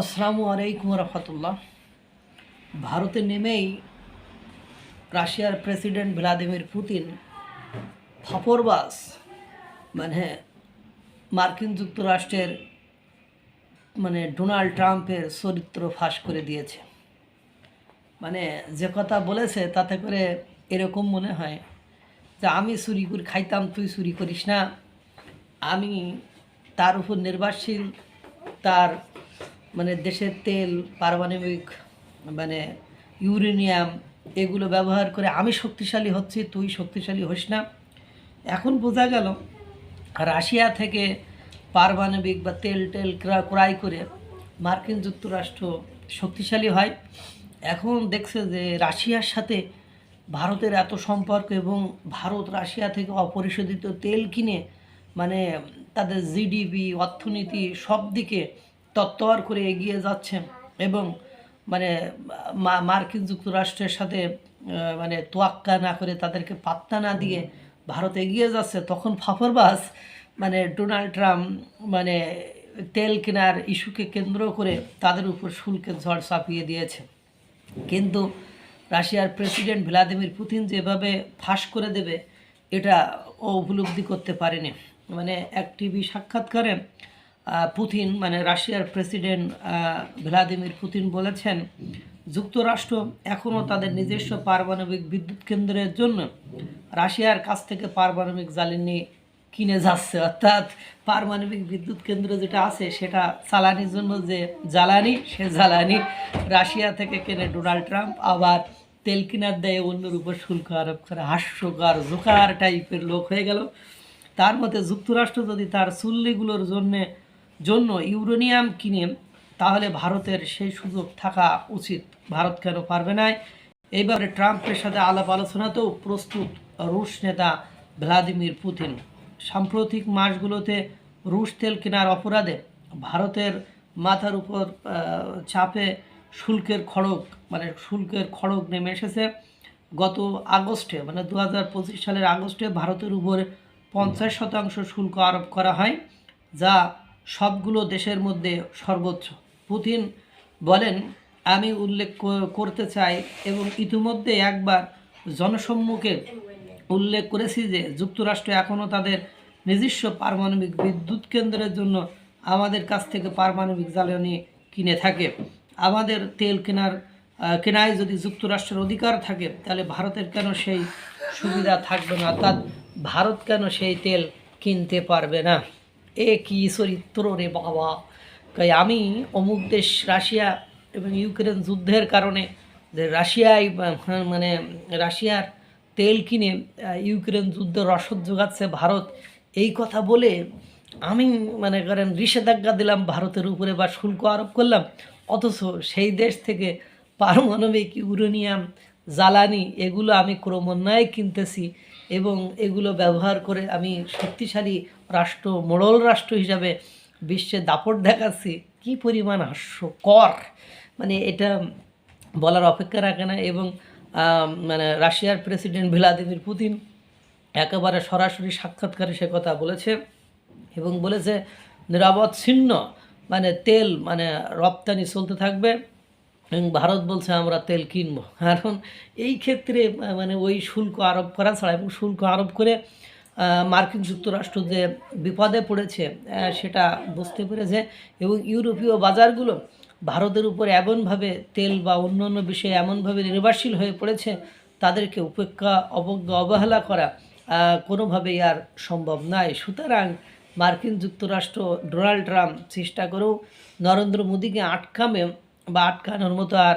আসসালামু আলাইকুম রহমতুল্লাহ ভারতে নেমেই রাশিয়ার প্রেসিডেন্ট ভ্লাদিমির পুতিন ফাপরবাস মানে মার্কিন যুক্তরাষ্ট্রের মানে ডোনাল্ড ট্রাম্পের চরিত্র ফাঁস করে দিয়েছে। মানে যে কথা বলেছে তাতে করে এরকম মনে হয় যে আমি চুরি করে খাইতাম, তুই চুরি করিস না। আমি তার উপর নির্ভরশীল, তার মানে দেশের তেল, পারমাণবিক মানে ইউরেনিয়াম, এগুলো ব্যবহার করে আমি শক্তিশালী হচ্ছি, তুই শক্তিশালী হোস না। এখন বোঝা গেল, রাশিয়া থেকে পারমাণবিক বা তেল টেল ক্রা- ক্রয় করে মার্কিন যুক্তরাষ্ট্র শক্তিশালী হয়। এখন দেখছে যে রাশিয়ার সাথে ভারতের এত সম্পর্ক এবং ভারত রাশিয়া থেকে অপরিশোধিত তেল কিনে মানে তাদের জিডিপি, অর্থনীতি সব দিকে তত্ত্বর করে এগিয়ে যাচ্ছে এবং মানে মার্কিন যুক্তরাষ্ট্রের সাথে মানে তোয়াক্কা না করে তাদেরকে পাত্তা না দিয়ে ভারত এগিয়ে যাচ্ছে, তখন ফাফরবাস মানে ডোনাল্ড ট্রাম্প মানে তেল কেনার ইস্যুকে কেন্দ্র করে তাদের উপর শুল্কের ঝড় চাপিয়ে দিয়েছে। কিন্তু রাশিয়ার প্রেসিডেন্ট ভ্লাদিমির পুতিন যেভাবে ফাঁস করে দেবে, এটা ও উপলব্ধি করতে পারেনি। মানে এক টিভি সাক্ষাৎকারে পুতিন মানে রাশিয়ার প্রেসিডেন্ট ভ্লাদিমির পুতিন বলেছেন, যুক্তরাষ্ট্র এখনও তাদের নিজস্ব পারমাণবিক বিদ্যুৎ কেন্দ্রের জন্য রাশিয়ার কাছ থেকে পারমাণবিক জ্বালানি কিনে যাচ্ছে। অর্থাৎ পারমাণবিক বিদ্যুৎ কেন্দ্র যেটা আছে, সেটা চালানির জন্য যে জ্বালানি, সে জ্বালানি রাশিয়া থেকে কেনে ডোনাল্ড ট্রাম্প। আবার তেল কেনার দেয় অন্যের উপর শুল্ক আরোপ করে, হাস্যকর, জোকার টাইপের লোক হয়ে গেল। তার মতে যুক্তরাষ্ট্র যদি তার চুল্লিগুলোর জন্যে জন্য ইউরেনিয়াম কিনে তাহলে ভারতের সেই সুযোগ থাকা উচিত। ভারত কেন পারবে না? এইবারে ট্রাম্পের সাথে আলাপ আলোচনাতেও প্রস্তুত রুশ নেতা ভ্লাদিমির পুতিন। সাম্প্রতিক মাসগুলোতে রুশ তেল কেনার অপরাধে ভারতের মাথার উপর চাপে শুল্কের খড়ক মানে শুল্কের খড়ক নেমে এসেছে। গত আগস্টে মানে দু হাজার পঁচিশ সালের আগস্টে ভারতের উপরে পঞ্চাশ শতাংশ শুল্ক আরোপ করা হয়, যা সবগুলো দেশের মধ্যে সর্বোচ্চ। পুতিন বলেন, আমি উল্লেখ করতে চাই এবং ইতিমধ্যে একবার জনসম্মুখে উল্লেখ করেছি যে যুক্তরাষ্ট্র এখনও তাদের নিজস্ব পারমাণবিক বিদ্যুৎ কেন্দ্রের জন্য আমাদের কাছ থেকে পারমাণবিক জ্বালানি কিনে থাকে। আমাদের তেল কেনার কেনায় যদি যুক্তরাষ্ট্রের অধিকার থাকে, তাহলে ভারতের কেন সেই সুবিধা থাকবে না? অর্থাৎ ভারত কেন সেই তেল কিনতে পারবে না? এ কি চরিত্র রে বাবা। তাই আমি অমুক দেশ রাশিয়া এবং ইউক্রেন যুদ্ধের কারণে রাশিয়ায় মানে রাশিয়ার তেল কিনে ইউক্রেন যুদ্ধ রসদ যোগাচ্ছে ভারত, এই কথা বলে আমি মানে করেন নিষেধাজ্ঞা দিলাম ভারতের উপরে বা শুল্ক আরোপ করলাম, অথচ সেই দেশ থেকে পারমাণবিক ইউরেনিয়াম, জ্বালানি এগুলো আমি ক্রমান্বয়ে কিনতেছি। এবং এগুলো ব্যবহার করে আমি শক্তিশালী রাষ্ট্র, মোড়ল রাষ্ট্র হিসাবে বিশ্বে দাপট দেখাচ্ছি। কী পরিমাণ হাস্যকর! মানে এটা বলার অপেক্ষা রাখে না এবং মানে রাশিয়ার প্রেসিডেন্ট ভ্লাদিমির পুতিন একেবারে সরাসরি সাক্ষাৎকারে সে কথা বলেছে এবং বলেছে নিরাপচ্ছিন্ন মানে তেল মানে রপ্তানি চলতে থাকবে। ভারত বলছে আমরা তেল কিনবো। কারণ এই ক্ষেত্রে মানে ওই শুল্ক আরোপ করা ছাড়া এবং শুল্ক আরোপ করে মার্কিন যুক্তরাষ্ট্র যে বিপদে পড়েছে সেটা বুঝতে পেরেছে এবং ইউরোপীয় বাজারগুলো ভারতের উপর এমনভাবে তেল বা অন্য অন্য বিষয়ে এমনভাবে নির্ভরশীল হয়ে পড়েছে, তাদেরকে উপেক্ষা, অবজ্ঞা, অবহেলা করা কোনোভাবেই আর সম্ভব নয়। সুতরাং মার্কিন যুক্তরাষ্ট্র ডোনাল্ড ট্রাম্প চেষ্টা করেও নরেন্দ্র মোদীকে আটকামে বা আটকানোর মতো আর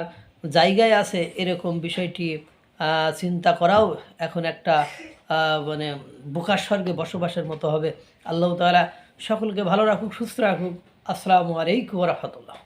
জায়গায় আছে এরকম বিষয়টি চিন্তা করাও এখন একটা মানে বোকার স্বর্গে বসবাসের মতো হবে। আল্লাহ তালা সকলকে ভালো রাখুক, সুস্থ রাখুক। আসসালামু আলাইকুম রহমতুল্লাহ।